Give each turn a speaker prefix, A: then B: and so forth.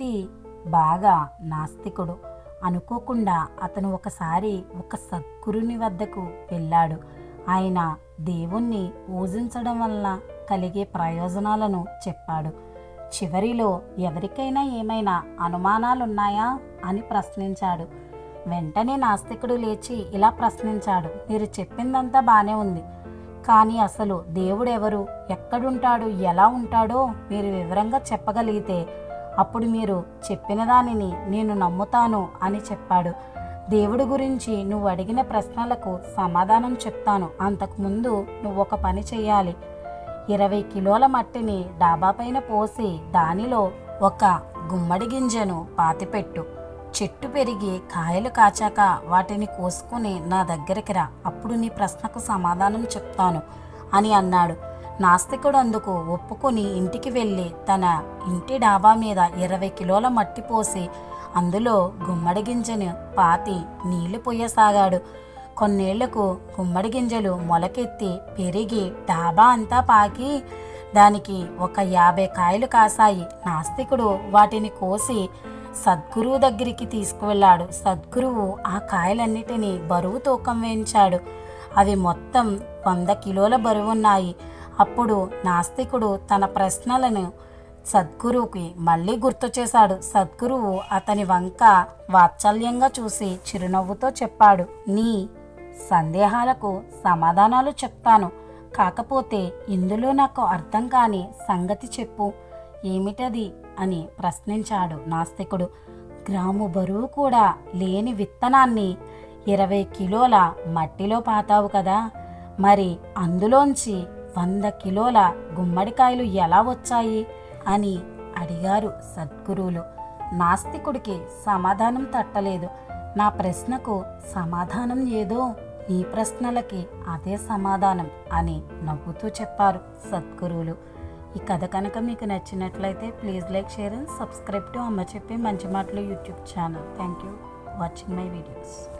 A: వ్యక్తి బాగా నాస్తికుడు. అనుకోకుండా అతను ఒకసారి ఒక సద్గురుని వద్దకు వెళ్ళాడు. ఆయన దేవుణ్ణి పూజించడం వలన కలిగే ప్రయోజనాలను చెప్పాడు. చివరిలో ఎవరికైనా ఏమైనా అనుమానాలున్నాయా అని ప్రశ్నించాడు. వెంటనే నాస్తికుడు లేచి ఇలా ప్రశ్నించాడు. మీరు చెప్పిందంతా బాగానే ఉంది. కానీ అసలు దేవుడెవరు? ఎక్కడుంటాడు? ఎలా ఉంటాడో మీరు వివరంగా చెప్పగలిగితే అప్పుడు మీరు చెప్పిన దానిని నేను నమ్ముతాను అని చెప్పాడు. దేవుడి గురించి నువ్వు అడిగిన ప్రశ్నలకు సమాధానం చెప్తాను. అంతకుముందు నువ్వు ఒక పని చేయాలి ఇరవై కిలోల మట్టిని డాబా పైన పోసి దానిలో ఒక గుమ్మడి గింజను పాతిపెట్టు. చెట్టు పెరిగి కాయలు కాచాక వాటిని కోసుకుని నా దగ్గరికి రా. అప్పుడు నీ ప్రశ్నకు సమాధానం చెప్తాను అని అన్నాడు. నాస్తికుడు అందుకు ఒప్పుకొని ఇంటికి వెళ్ళి తన ఇంటి డాబా మీద ఇరవై కిలోల మట్టి పోసి అందులో గుమ్మడి గింజను పాతి నీళ్ళు పొయ్యసాగాడు కొన్నేళ్ళకు గుమ్మడి గింజలు మొలకెత్తి పెరిగి డాబా అంతా పాకి దానికి ఒక యాభై కాయలు కాసాయి. నాస్తికుడు వాటిని కోసి సద్గురువు దగ్గరికి తీసుకువెళ్ళాడు. సద్గురువు ఆ కాయలన్నిటినీ బరువు తూకం వేయించాడు. అవి మొత్తం వంద కిలోల బరువున్నాయి. అప్పుడు నాస్తికుడు తన ప్రశ్నలను సద్గురువుకి మళ్ళీ గుర్తు చేశాడు. సద్గురువు అతని వంక వాత్సల్యంగా చూసి చిరునవ్వుతో చెప్పాడు. నీ సందేహాలకు సమాధానాలు చెప్తాను. కాకపోతే ఇందులో నాకు అర్థం కాని సంగతి చెప్పు. ఏమిటది? అని ప్రశ్నించాడు నాస్తికుడు. గ్రాము బరువు కూడా లేని విత్తనాన్ని ఇరవై కిలోల మట్టిలో పాతావు కదా? మరి అందులోంచి వంద కిలోల గుమ్మడికాయలు ఎలా వచ్చాయి? అని అడిగారు సద్గురువులు. నాస్తికుడికి సమాధానం తట్టలేదు. నా ప్రశ్నకు సమాధానం ఏదో? నీ ప్రశ్నలకి అదే సమాధానం అని నవ్వుతూ చెప్పారు సద్గురువులు. ఈ కథ కనుక మీకు నచ్చినట్లయితే please like share and subscribe to అమ్మ చెప్పి మంచి మాటలు YouTube channel. Thank you watching my videos.